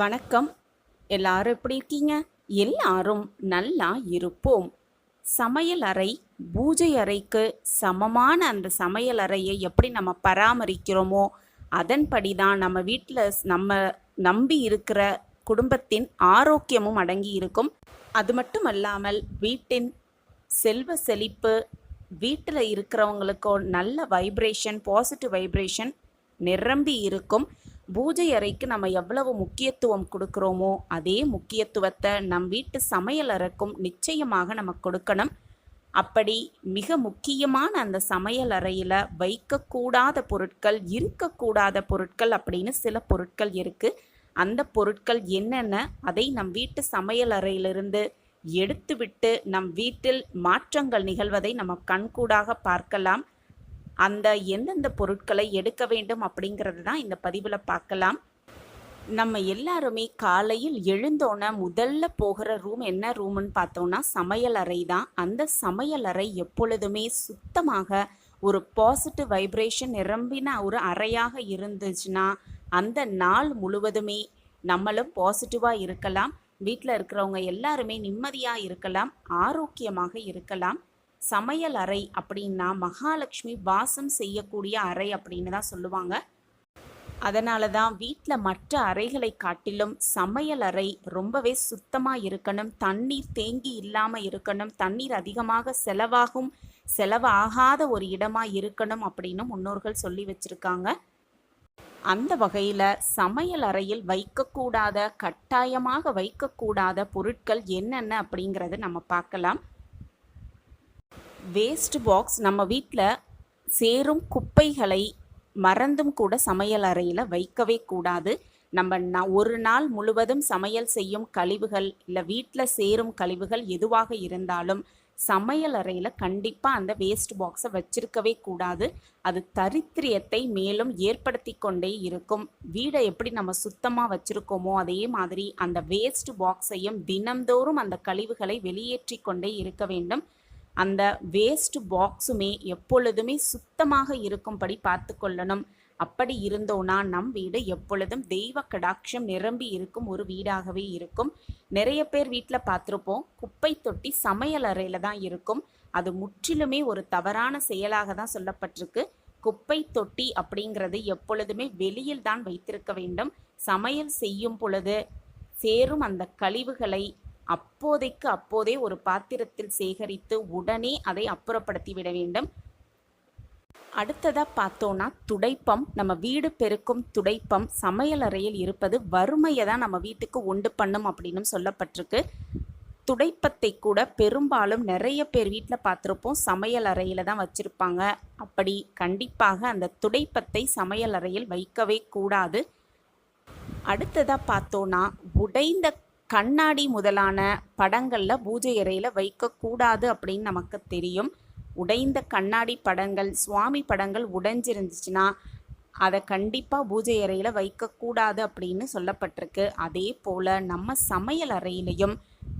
வணக்கம். எல்லாரும் எப்படி இருக்கீங்க? எல்லாரும் நல்லா இருப்போம். சமையல் அறை பூஜை அறைக்கு சமமான அந்த சமையல் அறையை எப்படி நம்ம பராமரிக்கிறோமோ அதன்படி தான் நம்ம வீட்டில் நம்ம நம்பி இருக்கிற குடும்பத்தின் ஆரோக்கியமும் அடங்கி இருக்கும். அது மட்டும் அல்லாமல் வீட்டின் செல்வ செழிப்பு வீட்டில் இருக்கிறவங்களுக்கோ நல்ல வைப்ரேஷன் பாசிட்டிவ் வைப்ரேஷன் நிரம்பி இருக்கும். பூஜை அறைக்கு நம்ம எவ்வளவு முக்கியத்துவம் கொடுக்குறோமோ அதே முக்கியத்துவத்தை நம் வீட்டு சமையல் அறைக்கும் நிச்சயமாக நம்ம கொடுக்கணும். அப்படி மிக முக்கியமான அந்த சமையல் அறையில் வைக்கக்கூடாத பொருட்கள் இருக்கக்கூடாத பொருட்கள் அப்படின்னு சில பொருட்கள் இருக்குது அந்த பொருட்கள் என்னென்ன அதை நம் வீட்டு சமையல் அறையிலிருந்து எடுத்துவிட்டு நம் வீட்டில் மாற்றங்கள் நிகழ்வதை நம்ம கண்கூடாக பார்க்கலாம். அந்த எந்தெந்த பொருட்களை எடுக்க வேண்டும் அப்படிங்கிறது தான் இந்த பதிவில் பார்க்கலாம். நம்ம எல்லாருமே காலையில் எழுந்தோன்னே முதல்ல போகிற ரூம் என்ன ரூம்னு பார்த்தோம்னா சமையல் அறை தான். அந்த சமையல் அறை எப்பொழுதுமே சுத்தமாக ஒரு பாசிட்டிவ் வைப்ரேஷன் நிரம்பின ஒரு அறையாக இருந்துச்சுன்னா அந்த நாள் முழுவதுமே நம்மளும் பாசிட்டிவாக இருக்கலாம். வீட்டில் இருக்கிறவங்க எல்லாருமே நிம்மதியாக இருக்கலாம். ஆரோக்கியமாக இருக்கலாம். சமையல் அறை அப்படின்னா மகாலட்சுமி வாசம் செய்யக்கூடிய அறை அப்படின்னு தான் சொல்லுவாங்க. அதனால தான் வீட்டில் மற்ற அறைகளை காட்டிலும் சமையல் அறை ரொம்பவே சுத்தமாக இருக்கணும். தண்ணீர் தேங்கி இல்லாமல் இருக்கணும். தண்ணீர் அதிகமாக செலவாகும். செலவாகாத ஒரு இடமாக இருக்கணும் அப்படின்னு முன்னோர்கள் சொல்லி வச்சுருக்காங்க. அந்த வகையில் சமையல் அறையில் வைக்கக்கூடாத கட்டாயமாக வைக்கக்கூடாத பொருட்கள் என்னென்ன அப்படிங்கிறத நம்ம பார்க்கலாம். வேஸ்ட் பாக்ஸ் நம்ம வீட்டில் சேரும் குப்பைகளை மறந்தும் கூட சமையல் அறையில் வைக்கவே கூடாது. நம்ம ந ஒரு நாள் முழுவதும் சமையல் செய்யும் கழிவுகள் இல்லை வீட்டில் சேரும் கழிவுகள் எதுவாக இருந்தாலும் சமையல் அறையில் கண்டிப்பாக அந்த வேஸ்ட் பாக்ஸை வச்சிருக்கவே கூடாது. அது தரித்திரியத்தை மேலும் ஏற்படுத்தி கொண்டே இருக்கும். வீடை எப்படி நம்ம சுத்தமாக வச்சுருக்கோமோ அதே மாதிரி அந்த வேஸ்ட் பாக்ஸையும் தினம்தோறும் அந்த கழிவுகளை வெளியேற்றி கொண்டே இருக்க வேண்டும். அந்த வேஸ்ட் பாக்ஸுமே எப்பொழுதுமே சுத்தமாக இருக்கும்படி பார்த்து கொள்ளணும். அப்படி இருந்தோன்னா நம் வீடு எப்பொழுதும் தெய்வ கடாட்சம் நிரம்பி இருக்கும் ஒரு வீடாகவே இருக்கும். நிறைய பேர் வீட்டில் பார்த்துருப்போம் குப்பை தொட்டி சமையல் அறையில் தான் இருக்கும். அது முற்றிலுமே ஒரு தவறான செயலாக தான் சொல்லப்பட்டிருக்கு. குப்பை தொட்டி அப்படிங்கிறது எப்பொழுதுமே வெளியில் தான் வைத்திருக்க வேண்டும். சமையல் செய்யும் பொழுது சேரும் அந்த கழிவுகளை அப்போதைக்கு அப்போதே ஒரு பாத்திரத்தில் சேகரித்து உடனே அதை அப்புறப்படுத்தி விட வேண்டும். அடுத்ததாக பார்த்தோன்னா துடைப்பம். நம்ம வீடு பெருக்கும் துடைப்பம். சமையல் அறையில் இருப்பது வறுமையை தான் நம்ம வீட்டுக்கு உண்டு பண்ணும் அப்படின்னு சொல்லப்பட்டிருக்கு. துடைப்பத்தை கூட பெரும்பாலும் நிறைய பேர் வீட்டில் பார்த்துருப்போம். சமையல் அறையில் தான் வச்சுருப்பாங்க. அப்படி கண்டிப்பாக அந்த துடைப்பத்தை சமையல் அறையில் வைக்கவே கூடாது. அடுத்ததாக பார்த்தோன்னா உடைந்த கண்ணாடி முதலான படங்களில் பூஜை அறையில் வைக்கக்கூடாது அப்படின்னு நமக்கு தெரியும். உடைந்த கண்ணாடி படங்கள் சுவாமி படங்கள் உடைஞ்சிருந்துச்சுன்னா அதை கண்டிப்பாக பூஜை அறையில் வைக்கக்கூடாது அப்படின்னு சொல்லப்பட்டிருக்கு. அதே போல் நம்ம சமையல் அறையிலையும்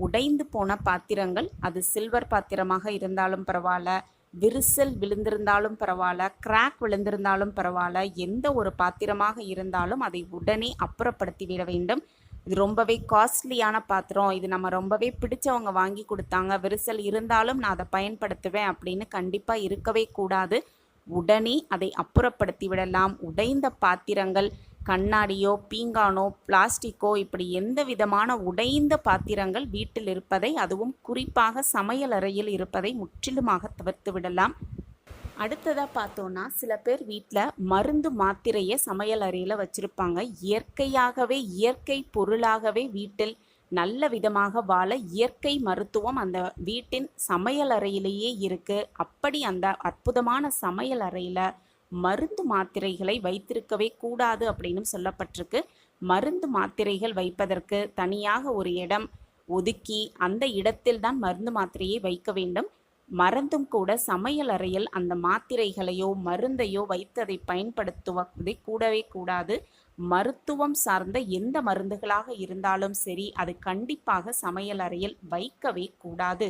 உடைந்து போன பாத்திரங்கள் அது சில்வர் பாத்திரமாக இருந்தாலும் பரவாயில்ல விரிசல் விழுந்திருந்தாலும் பரவாயில்ல கிராக் விழுந்திருந்தாலும் பரவாயில்ல எந்த ஒரு பாத்திரமாக இருந்தாலும் அதை உடனே அப்புறப்படுத்தி விட வேண்டும். இது ரொம்பவே காஸ்ட்லியான பாத்திரம். இது நம்ம ரொம்பவே பிடிச்சவங்க வாங்கி கொடுத்தாங்க. விரிசல் இருந்தாலும் நான் அதை பயன்படுத்துவேன் அப்படின்னு கண்டிப்பாக இருக்கவே கூடாது. உடனே அதை அப்புறப்படுத்தி விடலாம். உடைந்த பாத்திரங்கள் கண்ணாடியோ பீங்கானோ பிளாஸ்டிக்கோ இப்படி எந்த விதமான உடைந்த பாத்திரங்கள் வீட்டில் இருப்பதை அதுவும் குறிப்பாக சமையல் அறையில் இருப்பதை முற்றிலுமாக தவிர்த்து விடலாம். அடுத்ததாக பார்த்தோன்னா சில பேர் வீட்டில் மருந்து மாத்திரையை சமையல் அறையில் வச்சுருப்பாங்க. இயற்கையாகவே இயற்கை பொருளாகவே வீட்டில் நல்ல விதமாக வாழ இயற்கை மருத்துவம் அந்த வீட்டின் சமையல் அறையிலேயே இருக்குது அப்படி அந்த அற்புதமான சமையல் அறையில் மருந்து மாத்திரைகளை வைத்திருக்கவே கூடாது அப்படின்னு சொல்லப்பட்டிருக்கு. மருந்து மாத்திரைகள் வைப்பதற்கு தனியாக ஒரு இடம் ஒதுக்கி அந்த இடத்தில் தான் மருந்து மாத்திரையை வைக்க வேண்டும். மறந்தும் கூட சமையல் அறையில் அந்த மாத்திரைகளையோ மருந்தையோ வைத்ததை பயன்படுத்துவதை கூடவே கூடாது. மருத்துவம் சார்ந்த எந்த மருந்துகளாக இருந்தாலும் சரி அது கண்டிப்பாக சமையல் அறையில் வைக்கவே கூடாது.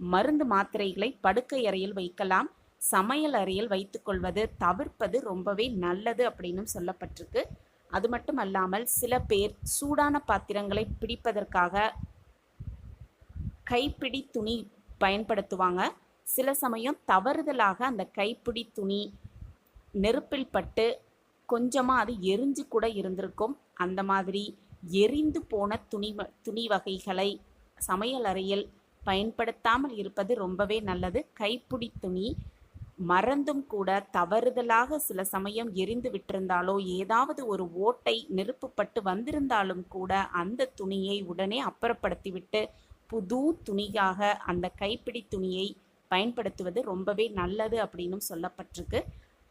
மருந்து மாத்திரைகளை படுக்கை அறையில் வைக்கலாம். சமையல் அறையில் வைத்துக்கொள்வது தவிர்ப்பது ரொம்பவே நல்லது அப்படின்னு சொல்லப்பட்டிருக்கு. அது மட்டும் அல்லாமல் சில பேர் சூடான பாத்திரங்களை பிடிப்பதற்காக கைப்பிடி துணி பயன்படுத்துவாங்க. சில சமயம் தவறுதலாக அந்த கைப்பிடி துணி நெருப்பில் பட்டு கொஞ்சமாக அது எரிஞ்சு கூட இருந்திருக்கும். அந்த மாதிரி எரிந்து போன துணி வ- துணி வகைகளை சமையல் அறையில் பயன்படுத்தாமல் இருப்பது ரொம்பவே நல்லது. கைப்பிடி துணி மறந்தும் கூட தவறுதலாக சில சமயம் எரிந்து விட்டிருந்தாலோ ஏதாவது ஒரு ஓட்டை நெருப்புப்பட்டு வந்திருந்தாலும் கூட அந்த துணியை உடனே அப்புறப்படுத்திவிட்டு புது துணியாக அந்த கைப்பிடி துணியை பயன்படுத்துவது ரொம்பவே நல்லது அப்படின்னும் சொல்லப்பட்டிருக்கு.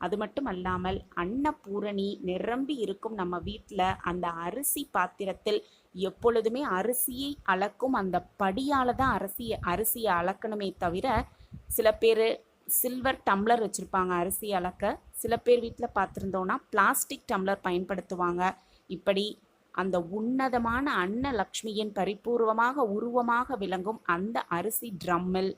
அது மட்டும் அல்லாமல் அன்னபூரணி நிரம்பி இருக்கும் நம்ம வீட்டில் அந்த அரிசி பாத்திரத்தில் எப்பொழுதுமே அரிசியை அளக்கும் அந்த படியால் தான் அரிசியை அரிசியை அளக்கணுமே தவிர சில பேர் சில்வர் டம்ளர் வச்சுருப்பாங்க அரிசி அளக்க. சில பேர் வீட்டில் பார்த்துருந்தோன்னா பிளாஸ்டிக் டம்ளர் பயன்படுத்துவாங்க. இப்படி அந்த உன்னதமான அன்னலக்ஷ்மியின் பரிபூர்வமாக உருவமாக விளங்கும் அந்த அரிசி ட்ரம்மில்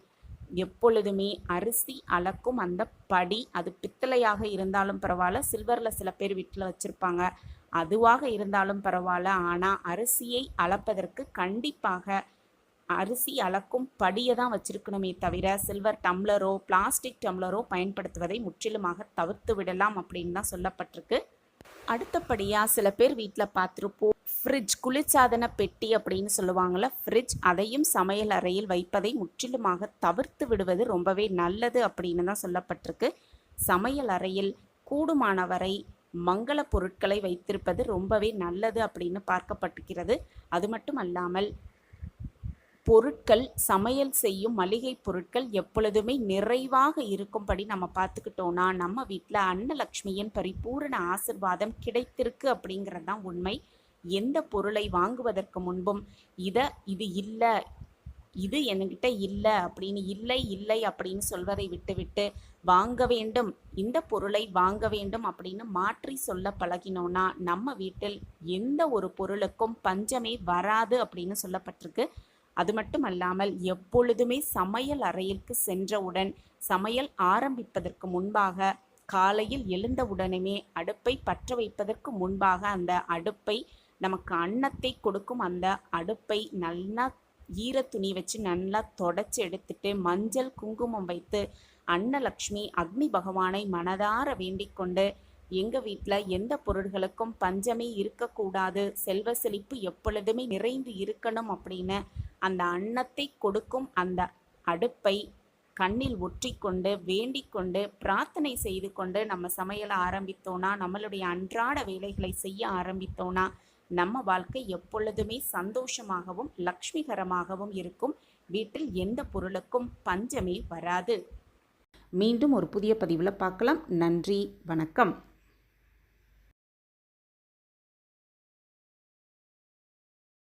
எப்பொழுதுமே அரிசி அளக்கும் அந்த படி அது பித்தளையாக இருந்தாலும் பரவாயில்ல சில்வரில் சில பேர் வீட்டில் வச்சுருப்பாங்க. அதுவாக இருந்தாலும் பரவாயில்ல. ஆனால் அரிசியை அளப்பதற்கு கண்டிப்பாக அரிசி அளக்கும் படியை தான் வச்சிருக்கணுமே தவிர சில்வர் டம்ளரோ பிளாஸ்டிக் டம்ளரோ பயன்படுத்துவதை முற்றிலுமாக தவிர்த்து விடலாம் அப்படின்னு தான் சொல்லப்பட்டிருக்கு. அடுத்தபடியாக சில பேர் வீட்டில் பார்த்துருப்போம் ஃப்ரிட்ஜ் குளிர்சாதன பெட்டி அப்படின்னு சொல்லுவாங்கள்ல ஃப்ரிட்ஜ் அதையும் சமையல் அறையில் வைப்பதை முற்றிலுமாக தவிர்த்து விடுவது ரொம்பவே நல்லது அப்படின்னு தான் சொல்லப்பட்டிருக்கு. சமையல் அறையில் கூடுமானவரை மங்கள பொருட்களை வைத்திருப்பது ரொம்பவே நல்லது அப்படின்னு பார்க்கப்பட்டிருக்கிறது. அது மட்டும் அல்லாமல் பொருட்கள் சமையல் செய்யும் மளிகை பொருட்கள் எப்பொழுதுமே நிறைவாக இருக்கும்படி நம்ம பார்த்துக்கிட்டோன்னா நம்ம வீட்டில் அன்னலக்ஷ்மியின் பரிபூரண ஆசிர்வாதம் கிடைத்திருக்கு அப்படிங்கிறது தான் உண்மை. எந்த பொருளை வாங்குவதற்கு முன்பும் இதை இது இல்லை இது என்கிட்ட இல்லை அப்படின்னு இல்லை இல்லை அப்படின்னு சொல்வதை விட்டுவிட்டு வாங்க வேண்டும். இந்த பொருளை வாங்க வேண்டும் அப்படின்னு மாற்றி சொல்ல பழகினோன்னா நம்ம வீட்டில் எந்த ஒரு பொருளுக்கும் பஞ்சமே வராது அப்படின்னு சொல்லப்பட்டிருக்கு. அது மட்டும் அல்லாமல் எப்பொழுதுமே சமையல் அறையிற்கு சென்றவுடன் சமையல் ஆரம்பிப்பதற்கு முன்பாக காலையில் எழுந்தவுடனுமே அடுப்பை பற்ற வைப்பதற்கு முன்பாக அந்த அடுப்பை நமக்கு அன்னத்தை கொடுக்கும் அந்த அடுப்பை நல்லா ஈர துணி வச்சு நல்லா தொடச்சி எடுத்துட்டு மஞ்சள் குங்குமம் வைத்து அன்னலக்ஷ்மி அக்னி பகவானை மனதார வேண்டிக் கொண்டு எங்கள் வீட்டில் எந்த பொருட்களுக்கும் பஞ்சமே இருக்கக்கூடாது செல்வ செழிப்பு எப்பொழுதுமே நிறைந்து இருக்கணும் அப்படின்னு அந்த அன்னத்தை கொடுக்கும் அந்த அடுப்பை கண்ணில் ஒற்றிக்கொண்டு வேண்டிக் கொண்டு பிரார்த்தனை செய்து கொண்டு நம்ம சமையலை ஆரம்பித்தோன்னா நம்மளுடைய அன்றாட வேலைகளை செய்ய ஆரம்பித்தோன்னா நம்ம வாழ்க்கை எப்பொழுதுமே சந்தோஷமாகவும் லக்ஷ்மிகரமாகவும் இருக்கும். வீட்டில் எந்த பொருளுக்கும் பஞ்சமே வராது. மீண்டும் ஒரு புதிய பதிவில் பார்க்கலாம். நன்றி வணக்கம்.